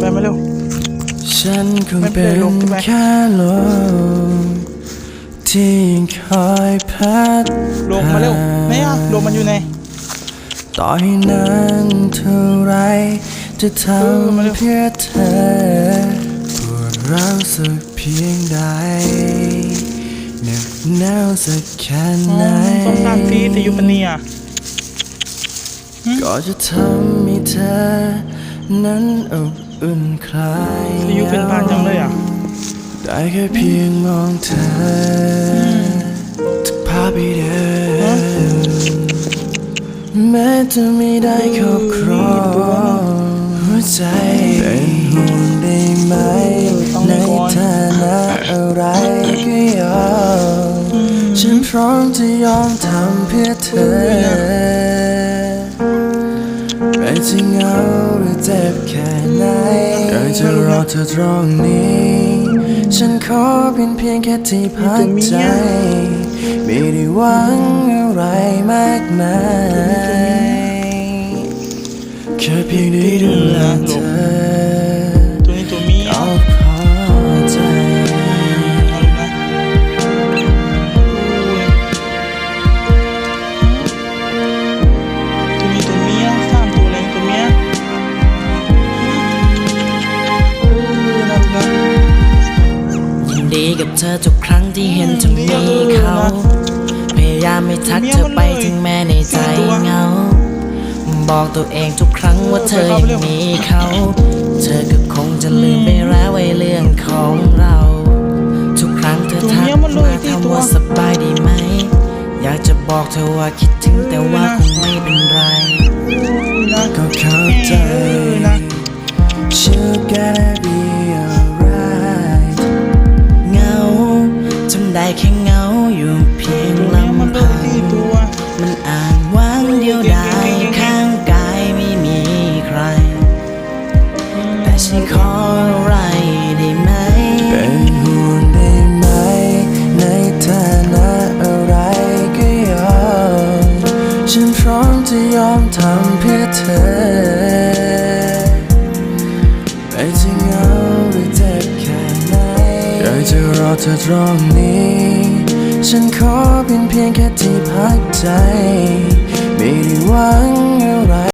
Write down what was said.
ไปมาเร็ว ฉันคงไม่เป็เป็นนไรลงใช่ไหมแค่ลมที่ยังคอยพัดลงมาเร็วไหนอะลงมันอยู่ไหนต่อให้นานเท่าไร จะทเออมาเร็วำเพื่อเธอปวดร้าวสักเพียงใดเหน็บหนาวสักแค่อ๋ไหนอสงสารพี่แต่อยู่ปะเนี่ยก็จะทำให้เธอนั้นอบ อุ่นคลายแต่อยู่เป็นบ้านจังเลยอะ ได้แค่เพียงมองเธอทุกภาพไปเดินแม้จะไม่ได้ครอบครองหัวใจเป็นห่วงได้ไหมต้องในมีก่อนฐานะอะไรก็ยอมฉันพร้อมจะยอมทำเพื่อเธอไม่จะเหงาหรือ เจ็บแค่ไหนอยากจะรอเธอตรงนี้ ฉันขอเป็นเพียงแค่ที่พักใจ ไม่ได้หวังอะไรมากมาย แค่เพียงได้ ดีกับเธอทุกครั้งที่เห็นเธอมีเขา พยายามไม่ทักเธอไปถึงแม้ในใจเหงา บอกตัวเองทุกครั้งว่าเธอยังมีเขา เธอก็คงจะลืมไปแล้วไอ้เรื่องของเรา ทุกครั้งเธอทักมาถามว่าสบายดีไหม อยากจะบอกเธอว่าคิดถึงแต่ว่าคงไม่เป็นไรนะก็เข้าใจเออนะ She'll ได้แค่เงาอยู่เพียงลำพังมันอ่านว่างเดียวดายข้างกายไม่มีใคร แต่ฉันขออะไรได้ไหม เป็นห่วงได้ไหม ในฐานะอะไรก็ยอมฉันพร้อมจะยอมทำเพื่อเธอ จะรอเธอตรงนี้ ฉันขอเป็นเพียงแค่ที่พักใจ ไม่ได้หวังอะไร